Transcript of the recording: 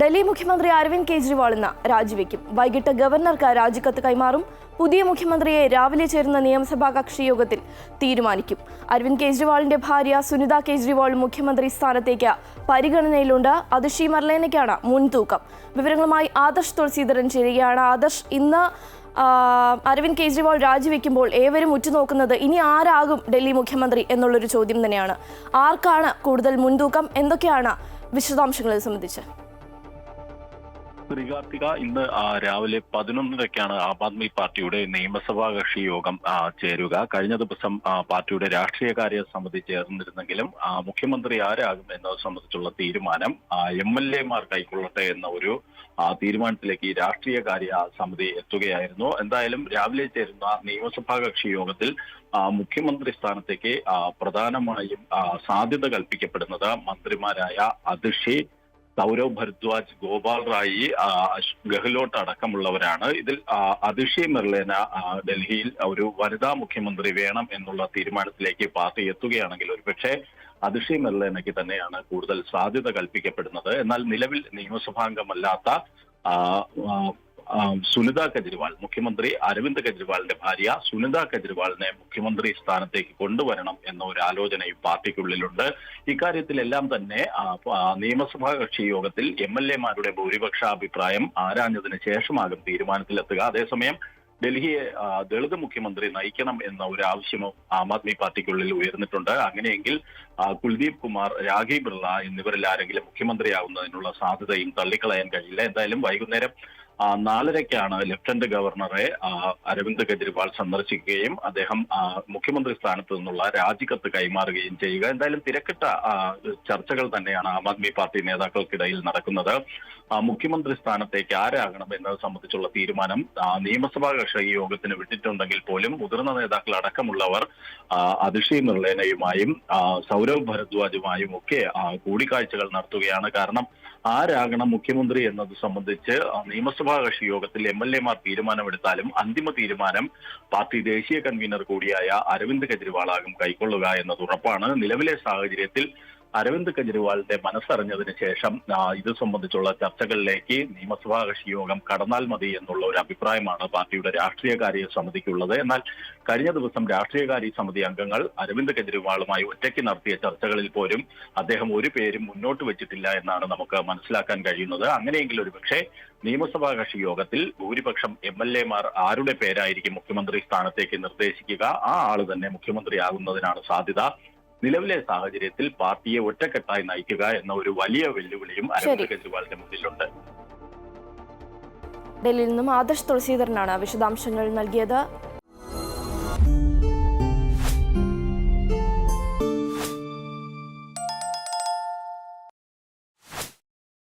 ഡൽഹി മുഖ്യമന്ത്രി അരവിന്ദ് കെജ്രിവാൾ ഇന്ന് രാജിവെക്കും. വൈകിട്ട് ഗവർണർക്ക് രാജിക്കത്ത് കൈമാറും. പുതിയ മുഖ്യമന്ത്രിയെ രാവിലെ ചേരുന്ന നിയമസഭാ കക്ഷി യോഗത്തിൽ തീരുമാനിക്കും. അരവിന്ദ് കെജ്രിവാളിന്റെ ഭാര്യ സുനിത കെജ്രിവാൾ മുഖ്യമന്ത്രി സ്ഥാനത്തേക്ക് പരിഗണനയിലുണ്ട്. അതിഷി മർലേനയ്ക്കാണ് മുൻതൂക്കം. വിവരങ്ങളുമായി ആദർശ് തുളസീധരൻ ചേരുകയാണ് ആദർശ്. ഇന്ന് അരവിന്ദ് കെജ്രിവാൾ രാജിവെക്കുമ്പോൾ ഏവരും ഉറ്റുനോക്കുന്നത് ഇനി ആരാകും ഡൽഹി മുഖ്യമന്ത്രി എന്നുള്ളൊരു ചോദ്യം തന്നെയാണ്. ആർക്കാണ് കൂടുതൽ മുൻതൂക്കം? എന്തൊക്കെയാണ് വിശദാംശങ്ങളെ സംബന്ധിച്ച്? ശ്രീകാർത്തിക ഇന്ന് രാവിലെ പതിനൊന്നരക്കാണ് ആം ആദ്മി പാർട്ടിയുടെ നിയമസഭാ കക്ഷി യോഗം ചേരുക. കഴിഞ്ഞ ദിവസം പാർട്ടിയുടെ രാഷ്ട്രീയകാര്യ സമിതി ചേർന്നിരുന്നെങ്കിലും മുഖ്യമന്ത്രി ആരാകും എന്നത് സംബന്ധിച്ചുള്ള തീരുമാനം എം എൽ എമാർ കൈക്കൊള്ളട്ടെ എന്ന ഒരു തീരുമാനത്തിലേക്ക് ഈ രാഷ്ട്രീയകാര്യ സമിതി എത്തുകയായിരുന്നു. എന്തായാലും രാവിലെ ചേരുന്ന നിയമസഭാ കക്ഷി യോഗത്തിൽ മുഖ്യമന്ത്രി സ്ഥാനത്തേക്ക് പ്രധാനമായും സാധ്യത കൽപ്പിക്കപ്പെടുന്നത് മന്ത്രിമാരായ അതിഷി സൗരവ് ഭരദ്വാജ് ഗോപാൽ റായി ഗഹ്ലോട്ട് അടക്കമുള്ളവരാണ്. ഇതിൽ അതിഷി മെർലേന ഡൽഹിയിൽ ഒരു വനിതാ മുഖ്യമന്ത്രി വേണം എന്നുള്ള തീരുമാനത്തിലേക്ക് പാർട്ടി എത്തുകയാണെങ്കിൽ ഒരുപക്ഷെ അതിഷി മെർലേനയ്ക്ക് തന്നെയാണ് കൂടുതൽ സാധ്യത കൽപ്പിക്കപ്പെടുന്നത്. എന്നാൽ നിലവിൽ നിയമസഭാംഗമല്ലാത്ത സുനിത കെജ്രിവാൾ മുഖ്യമന്ത്രി അരവിന്ദ് കെജ്രിവാളിന്റെ ഭാര്യ സുനിത കെജ്രിവാളിനെ മുഖ്യമന്ത്രി സ്ഥാനത്തേക്ക് കൊണ്ടുവരണം എന്ന ഒരു ആലോചനയും പാർട്ടിക്കുള്ളിലുണ്ട്. ഇക്കാര്യത്തിലെല്ലാം തന്നെ നിയമസഭാ കക്ഷി യോഗത്തിൽ എം എൽ എമാരുടെ ഭൂരിപക്ഷ അഭിപ്രായം ആരാഞ്ഞതിന് ശേഷമാകും തീരുമാനത്തിലെത്തുക. അതേസമയം ഡൽഹിയെ ദളിത് മുഖ്യമന്ത്രി നയിക്കണം എന്ന ഒരു ആവശ്യമോ ആം ആദ്മി പാർട്ടിക്കുള്ളിൽ ഉയർന്നിട്ടുണ്ട്. അങ്ങനെയെങ്കിൽ കുൽദീപ് കുമാർ രാഘി ബിർള എന്നിവരിൽ ആരെങ്കിലും മുഖ്യമന്ത്രിയാകുന്നതിനുള്ള സാധ്യതയും തള്ളിക്കളയാൻ കഴിയില്ല. എന്തായാലും വൈകുന്നേരം നാലരയ്ക്കാണ് ലഫ്റ്റനന്റ് ഗവർണറെ അരവിന്ദ് കെജ്രിവാൾ സന്ദർശിക്കുകയും അദ്ദേഹം മുഖ്യമന്ത്രി സ്ഥാനത്ത് നിന്നുള്ള രാജിക്കത്ത് കൈമാറുകയും ചെയ്യുക. എന്തായാലും തിരക്കിട്ട ചർച്ചകൾ തന്നെയാണ് ആം ആദ്മി പാർട്ടി നേതാക്കൾക്കിടയിൽ നടക്കുന്നത്. മുഖ്യമന്ത്രി സ്ഥാനത്തേക്ക് ആരാകണം എന്നത് സംബന്ധിച്ചുള്ള തീരുമാനം നിയമസഭാ കക്ഷി യോഗത്തിന് വിട്ടിട്ടുണ്ടെങ്കിൽ പോലും മുതിർന്ന നേതാക്കൾ അടക്കമുള്ളവർ അതിഷി നിർലേനയുമായും സൗരവ് ഭരദ്വാജുമായും ഒക്കെ കൂടിക്കാഴ്ചകൾ നടത്തുകയാണ്. കാരണം ആരാകണം മുഖ്യമന്ത്രി എന്നത് സംബന്ധിച്ച് നിയമസഭാ കക്ഷി യോഗത്തിൽ എം എൽ എമാർ തീരുമാനമെടുത്താലും അന്തിമ തീരുമാനം പാർട്ടി ദേശീയ കൺവീനർ കൂടിയായ അരവിന്ദ് കെജ്രിവാളാകും കൈക്കൊള്ളുക എന്നത് ഉറപ്പാണ്. നിലവിലെ സാഹചര്യത്തിൽ അരവിന്ദ് കെജ്രിവാളിന്റെ മനസ്സറിഞ്ഞതിന് ശേഷം ഇത് സംബന്ധിച്ചുള്ള ചർച്ചകളിലേക്ക് നിയമസഭാ കക്ഷി യോഗം കടന്നാൽ മതി എന്നുള്ള ഒരു അഭിപ്രായമാണ് പാർട്ടിയുടെ രാഷ്ട്രീയകാര്യ സമിതിക്കുള്ളത്. എന്നാൽ കഴിഞ്ഞ ദിവസം രാഷ്ട്രീയകാര്യ സമിതി അംഗങ്ങൾ അരവിന്ദ് കെജ്രിവാളുമായി ഒറ്റയ്ക്ക് നടത്തിയ ചർച്ചകളിൽ പോലും അദ്ദേഹം ഒരു പേരും മുന്നോട്ട് വെച്ചിട്ടില്ല എന്നാണ് നമുക്ക് മനസ്സിലാക്കാൻ കഴിയുന്നത്. അങ്ങനെയെങ്കിൽ ഒരു പക്ഷേ നിയമസഭാ കക്ഷി യോഗത്തിൽ ഭൂരിപക്ഷം എം എൽ എമാർ ആരുടെ പേരായിരിക്കും മുഖ്യമന്ത്രി സ്ഥാനത്തേക്ക് നിർദ്ദേശിക്കുക? ആ ആൾ തന്നെ മുഖ്യമന്ത്രിയാകുന്നതിനാണ് സാധ്യത. നിലവിലെ സാഹചര്യത്തിൽ പാർട്ടിയെ ഒറ്റക്കെട്ടായി നയിക്കുക എന്ന ഒരു വലിയ വെല്ലുവിളിയും അരവിന്ദ് കെജ്രിവാളിന്റെ മുന്നിലുണ്ട്. ഡൽഹിയിൽ നിന്നും ആദർശ് തുളസീധരനാണ് വിശദാംശങ്ങൾ നൽകിയത്.